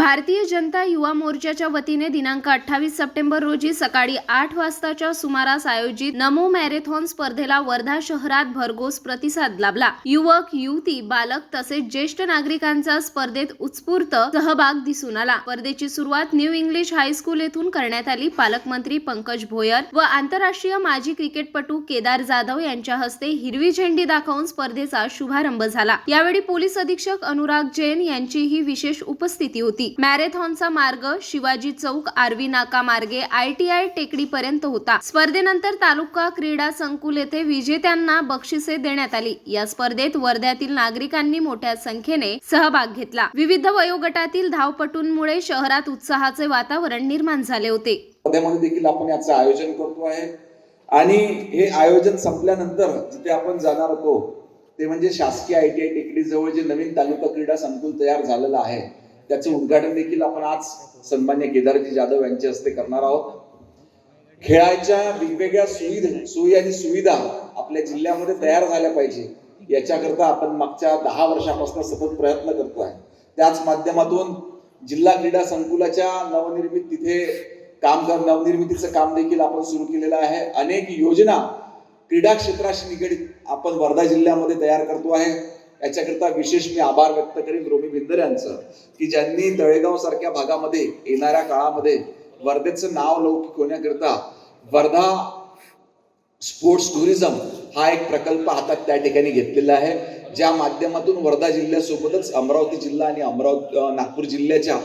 भारतीय जनता युवा मोर्चाच्या वतीने दिनांक अठ्ठावीस सप्टेंबर रोजी सकाळी आठ वाजताच्या सुमारास आयोजित नमो मॅरेथॉन स्पर्धेला वर्धा शहरात भरघोस प्रतिसाद लाभला. युवक युवती बालक तसेच ज्येष्ठ नागरिकांचा स्पर्धेत उत्स्फूर्त सहभाग दिसून आला. स्पर्धेची सुरुवात न्यू इंग्लिश हायस्कूल येथून करण्यात आली. पालकमंत्री पंकज भोयर व आंतरराष्ट्रीय माजी क्रिकेटपटू केदार जाधव यांच्या हस्ते हिरवी झेंडी दाखवून स्पर्धेचा शुभारंभ झाला. यावेळी पोलीस अधीक्षक अनुराग जैन यांचीही विशेष उपस्थिती होती. मॅरेथॉनचा मार्ग शिवाजी चौक आरवी नाका मार्गे आयटीआय टेकडीपर्यंत होता. स्पर्धेनंतर तालुका क्रीडा संकुल येथे विजेत्यांना बक्षिसे देण्यात आली. या स्पर्धेत वर्ध्यातील नागरिकांनी मोठ्या संख्येने सहभाग घेतला. विविध वयोगटातील धावपटूंमुळे शहरात उत्साहाचे वातावरण निर्माण झाले होते. वर्ध्यामध्ये देखील आपण याचं आयोजन करतो आहे. आणि हे आयोजन संपल्यानंतर जिथे आपण जाणार होतो ते म्हणजे शासकीय आय टी आय टेकडीजवळ जे नवीन तालुका क्रीडा संकुल तयार झालेलं आहे त्याचं उद्घाटन देखील आपण आज सन्मान्य केदारजी जाधव यांच्या हस्ते करणार आहोत. खेळाच्या वेगवेगळ्या सुविधा सोयी आणि सुविधा आपल्या जिल्ह्यामध्ये तयार झाल्या पाहिजे. याच्याकरता आपण मागच्या दहा वर्षापासून सतत प्रयत्न करतो आहे त्याच माध्यमातून जिल्हा क्रीडा संकुलाच्या नवनिर्मित तिथे काम कर नवनिर्मितीचं काम देखील आपण सुरू केलेलं आहे. अनेक योजना क्रीडा क्षेत्राशी निगडीत आपण वर्धा जिल्ह्यामध्ये तयार करतो आहे. याच्याकरता विशेष मी आभार व्यक्त करेन रोमी बिंदर यांचं की ज्यांनी तळेगाव सारख्या भागामध्ये येणाऱ्या काळामध्ये वर्धेचं नाव लौकिक होण्याकरता वर्धा स्पोर्ट्स टुरिझम हा एक प्रकल्प हातात त्या ठिकाणी घेतलेला आहे ज्या माध्यमातून वर्धा जिल्ह्यासोबतच अमरावती जिल्हा आणि अमरावती नागपूर जिल्ह्याच्या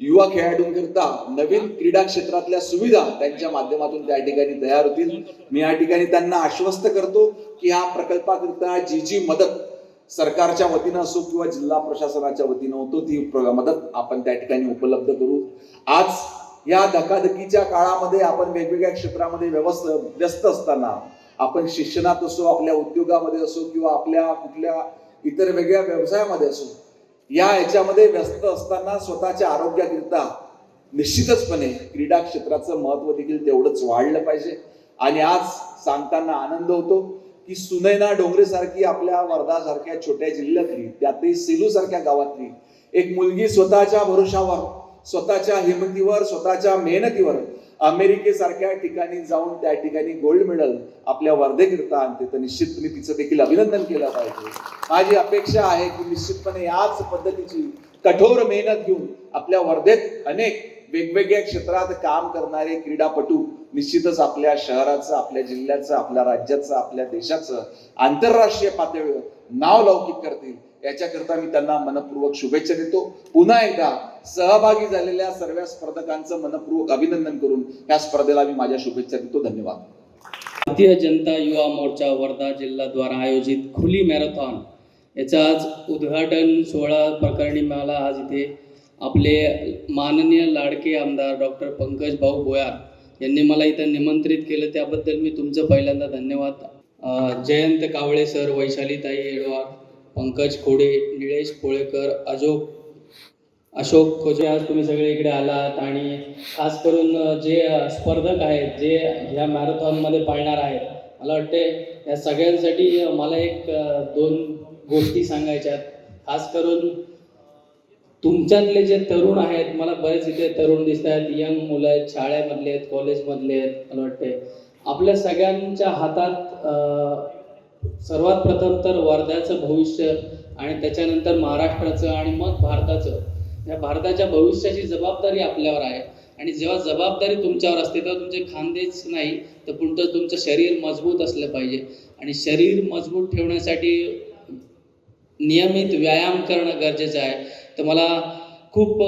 युवा खेळाडूंकरता नवीन क्रीडा क्षेत्रातल्या सुविधा त्यांच्या माध्यमातून त्या ठिकाणी तयार होतील. मी या ठिकाणी त्यांना आश्वस्त करतो की ह्या प्रकल्पाकरिता जी जी मदत सरकारच्या वतीनं असो किंवा जिल्हा प्रशासनाच्या वतीनं होतो ती मदत आपण त्या ठिकाणी उपलब्ध करू. आज या धकाधकीच्या काळामध्ये आपण वेगवेगळ्या क्षेत्रामध्ये व्यवस्थ व्यस्त असताना आपण शिक्षणात असो आपल्या उद्योगामध्ये असो किंवा आपल्या कुठल्या इतर वेगळ्या व्यवसायामध्ये असो या ह्याच्यामध्ये व्यस्त असताना स्वतःच्या आरोग्याकरिता निश्चितचपणे क्रीडा क्षेत्राचं महत्त्व देखील तेवढंच वाढलं पाहिजे. आणि आज सांगताना आनंद होतो. की सुनैना डोंगरे सारखी आपल्या वर्धा सारख्या छोट्या जिल्ह्यातली त्यातही सेलू सारख्या गावातली एक मुलगी स्वतःच्या भरोशावर स्वतःच्या हिमतीवर स्वतःच्या मेहनतीवर अमेरिकेसारख्या ठिकाणी जाऊन त्या ठिकाणी गोल्ड मेडल आपल्या वर्धेकरिता आणते. तर निश्चितपणे तिचं देखील अभिनंदन केलं पाहिजे. माझी अपेक्षा आहे की निश्चितपणे याच पद्धतीची कठोर मेहनत घेऊन आपल्या वर्धेत अनेक वेगवेगळ्या क्षेत्रात काम करणारे क्रीडापटू निश्चितच आपल्या शहराचं आपल्या जिल्ह्याचं आपल्या राज्याचं आपल्या देशाचं आंतरराष्ट्रीय पातळीवर नाव लौकिक करतील. याच्याकरता मी त्यांना मनपूर्वक शुभेच्छा देतो. पुन्हा एकदा सहभागी झालेल्या सर्व स्पर्धकांचं मनपूर्वक अभिनंदन करून या स्पर्धेला मी माझ्या शुभेच्छा देतो. धन्यवाद. भारतीय जनता युवा मोर्चा वर्धा जिल्हाद्वारा आयोजित खुली मॅरेथॉन याचा आज उद्घाटन सोहळा प्रकरणी मला आज इथे आपले माननीय लाडके आमदार डॉक्टर पंकज भाऊ बोयार यांनी मला इथं निमंत्रित केलं. त्याबद्दल मी तुमचं पहिल्यांदा धन्यवाद. जयंत कावळे सर वैशालीताई येडवार पंकज खोडे निळेश कोळेकर अजोक अशोक खोजे आज तुम्ही सगळे इकडे आलात आणि खास करून जे स्पर्धक आहेत जे ह्या मॅरेथॉनमध्ये पाळणार आहेत मला वाटते या सगळ्यांसाठी मला एक दोन गोष्टी सांगायच्या खास करून तुमच्यातले जे तरुण आहेत मला बरेच इथे तरुण दिसत आहेत यंग मुलं आहेत शाळेमधले आहेत कॉलेजमधले आहेत मला वाटते आपल्या सगळ्यांच्या हातात सर्वात प्रथम तर वर्ध्याचं भविष्य आणि त्याच्यानंतर महाराष्ट्राचं आणि मग भारताचं. या भारताच्या भविष्याची जबाबदारी आपल्यावर आहे. आणि जेव्हा जबाबदारी तुमच्यावर असते तेव्हा तुमचे खांदेच नाही तर पुढचं तुमचं शरीर मजबूत असलं पाहिजे. आणि शरीर मजबूत ठेवण्यासाठी नियमित व्यायाम करणं गरजेचं आहे. तर मला खूप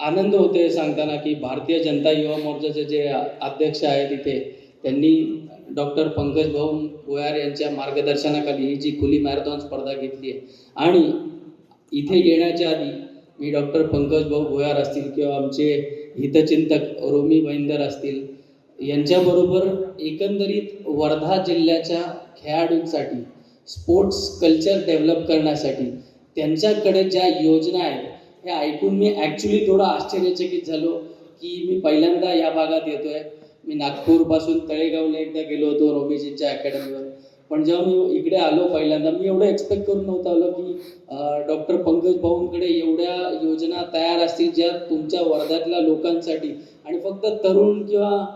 आनंद होते सांगताना की भारतीय जनता युवा मोर्चाचे जे अध्यक्ष आहेत तिथे त्यांनी डॉक्टर पंकज भाऊ भुयार यांच्या मार्गदर्शनाखाली ही जी खुली मॅरेथॉन स्पर्धा घेतली आहे. आणि इथे येण्याच्या आधी मी डॉक्टर पंकज भाऊ भुयार असतील किंवा आमचे हितचिंतक रोमी भाईंदर असतील यांच्याबरोबर एकंदरीत वर्धा जिल्ह्याच्या खेळाडूंसाठी स्पोर्ट्स कल्चर डेव्हलप करण्यासाठी. त्यांच्याकडे ज्या योजना आहेत हे ऐकून मी ॲक्च्युली थोडं आश्चर्यचकित झालो की मी पहिल्यांदा या भागात येतोय. मी नागपूरपासून तळेगावला एकदा गेलो होतो रोमीजींच्या अकॅडमीवर पण जेव्हा मी इकडे आलो पहिल्यांदा मी एवढं एक्सपेक्ट करून नव्हतं आलो की डॉक्टर पंकज भाऊंकडे एवढ्या योजना तयार असतील ज्या तुमच्या वर्ध्यातल्या लोकांसाठी. आणि फक्त तरुण किंवा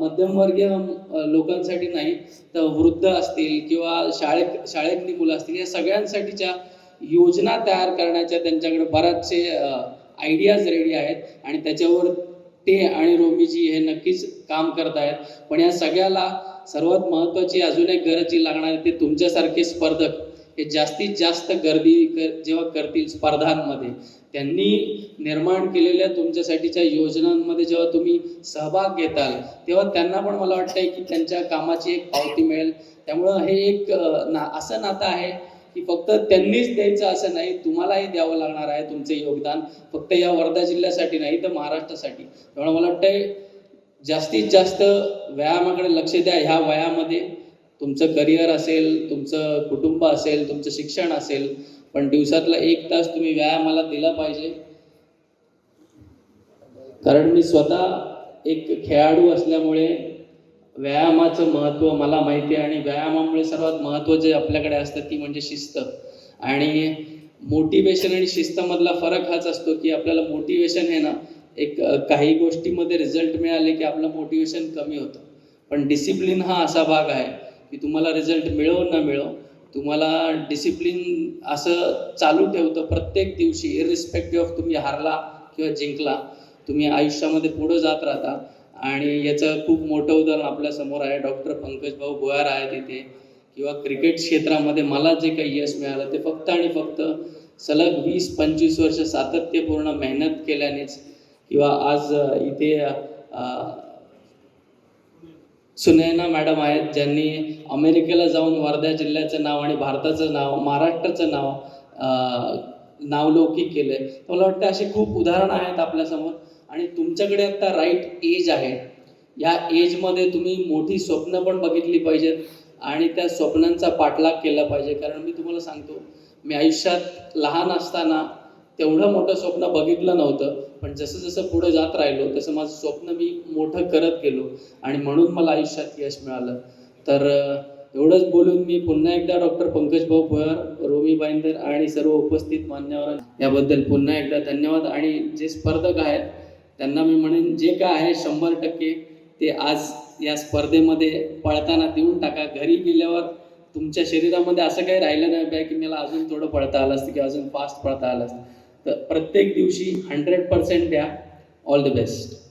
मध्यमवर्गीय लोकांसाठी नाही तर वृद्ध असतील किंवा शाळेत शाळेतली मुलं असतील या सगळ्यांसाठीच्या योजना तयार करण्याच्या त्यांच्याकडे बराचसे आयडियाज रेडी आहेत. आणि त्याच्यावर ते आणि रोमीजी हे नक्कीच काम करत आहेत. पण या सगळ्याला सर्वात महत्त्वाची अजून एक गरज जी लागणार आहे ते तुमच्यासारखे स्पर्धक हे जास्तीत जास्त गर्दी कर जेव्हा करतील स्पर्धांमध्ये त्यांनी निर्माण केलेल्या तुमच्यासाठीच्या योजनांमध्ये जेव्हा तुम्ही सहभाग घेताल तेव्हा त्यांना पण मला वाटतंय की त्यांच्या कामाची एक पावती मिळेल. त्यामुळं हे एक ना असं नातं आहे की फक्त त्यांनीच द्यायचं असं नाही तुम्हालाही द्यावं लागणार आहे तुमचे योगदान. फक्त या वर्धा जिल्ह्यासाठी नाही तर महाराष्ट्रासाठी. त्यामुळे मला वाटतंय जास्तीत जास्त व्यायामाकडे लक्ष द्या ह्या वयामध्ये. तुमचं करिअर असेल तुमचं कुटुंब असेल तुमचं शिक्षण असेल पण दिवसातला एक तास तुम्ही व्यायामाला दिला पाहिजे. कारण मी स्वतः एक खेळाडू असल्यामुळे व्यायामाचं महत्त्व मला माहिती आहे आणि व्यायामामुळे सर्वात महत्त्व जे आपल्याकडे असतं ती म्हणजे शिस्त. आणि मोटिवेशन आणि शिस्तमधला फरक हाच असतो की आपल्याला मोटिवेशन हे ना एक काही गोष्टीमध्ये रिझल्ट मिळाले की आपलं मोटिवेशन कमी होतं. पण डिसिप्लिन हा असा भाग आहे की तुम्हाला रिझल्ट मिळो ना मिळो तुम्हाला डिसिप्लिन असं चालू ठेवतं प्रत्येक दिवशी इरिस्पेक्टिव्ह ऑफ तुम्ही हारला किंवा जिंकला तुम्ही आयुष्यामध्ये पुढं जात राहता. आणि याचं खूप मोठं उदाहरण आपल्यासमोर आहे डॉक्टर पंकज भाऊ आहेत इथे किंवा क्रिकेट क्षेत्रामध्ये मला जे काही यश मिळालं ते फक्त आणि फक्त सलग वीस पंचवीस वर्ष सातत्यपूर्ण मेहनत केल्यानेच किंवा आज इथे सुनैना मॅडम आहेत ज्यांनी अमेरिकेला जाऊन वर्धा जिल्ह्याचं नाव आणि भारताचं नाव महाराष्ट्राचं नाव नावलौकिक केलंय तर मला वाटतं असे खूप उदाहरणं आहेत आपल्यासमोर. आणि तुमच्याकडे आता राईट एज आहे. या एजमध्ये तुम्ही मोठी स्वप्न पण बघितली पाहिजेत आणि त्या स्वप्नांचा पाठलाग केला पाहिजे. कारण मी तुम्हाला सांगतो मी आयुष्यात लहान असताना तेवढं मोठं स्वप्न बघितलं नव्हतं पण जसं जसं पुढे जात राहिलो तसं माझं स्वप्न मी मोठं करत गेलो आणि म्हणून मला आयुष्यात यश मिळालं. तर एवढंच बोलून मी पुन्हा एकदा डॉक्टर पंकज भाऊ रोमी बाईंदर आणि सर्व उपस्थित मान्यवर याबद्दल पुन्हा एकदा धन्यवाद. आणि जे स्पर्धक आहेत त्यांना मी म्हणेन जे काय आहे शंभर टक्के ते आज या स्पर्धेमध्ये पळताना देऊन टाका. घरी गेल्यावर तुमच्या शरीरामध्ये असं काही राहिलं नाही पाहिजे की मला अजून थोडं पळता आलं असतं किंवा अजून फास्ट पळता आलं असतं. तर प्रत्येक दिवशी हंड्रेड पर्सेंट द्या. All the best